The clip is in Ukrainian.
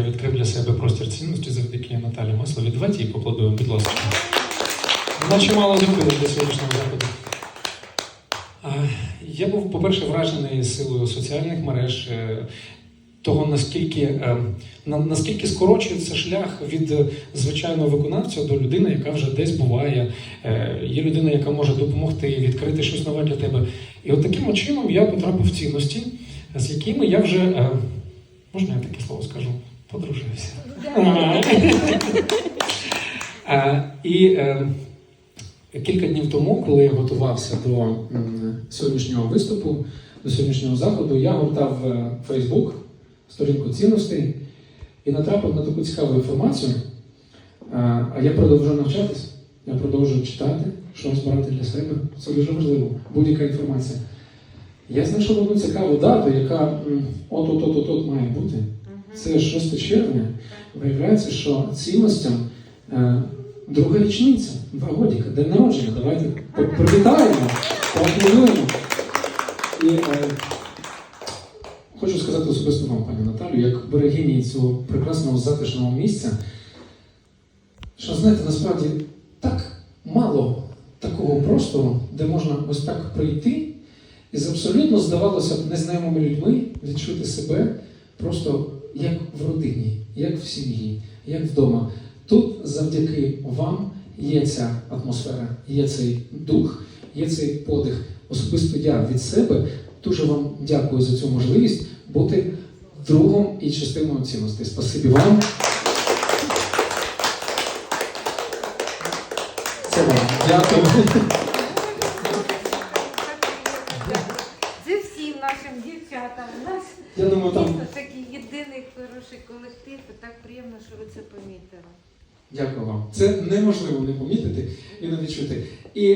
я відкрив для себе простір цінності завдяки Наталі Маслові. Давайте їй поаплодуємо, будь ласка. Вона чимало зробила для сьогоднішнього заходу. Я був, по-перше, вражений силою соціальних мереж, е, того, наскільки, е, наскільки скорочується шлях від е, звичайного виконавця до людини, яка вже десь буває. Є людина, яка може допомогти відкрити щось нове для тебе. І от таким чином я потрапив в цінності, з якими я вже, можна я таке слово скажу, подружився. Е, І е, кілька днів тому, коли я готувався до сьогоднішнього виступу, до сьогоднішнього заходу, я гортав е, Facebook, сторінку цінностей, і натрапив на таку цікаву інформацію. А я продовжую навчатись, я продовжую читати, що збирати для себе. Це дуже важливо, будь-яка інформація. Я знайшов одну цікаву дату, яка от-от-от-от має бути. Це 6 червня. Виявляється, що цінностям е, друга річниця, два годіка, день народження. Давайте привітаємо, поаплодуємо. І е, хочу сказати особисто вам, пані Наталю, як берегині цього прекрасного затишного місця, що знаєте, насправді так мало такого простору, де можна ось так прийти і з абсолютно, здавалося б, незнайомими людьми відчути себе просто як в родині, як в сім'ї, як вдома. Тут завдяки вам є ця атмосфера, є цей дух, є цей подих. Особисто я від себе дуже вам дякую за цю можливість бути другом і частиною цінностей. Спасибі вам. Це вам. Дякую. Це всім нашим дівчатам. У нас Я думаю, там. дійсно такий єдиний хороший колектив, і так приємно, що ви це помітили. Дякую вам. Це неможливо не помітити і не відчути. І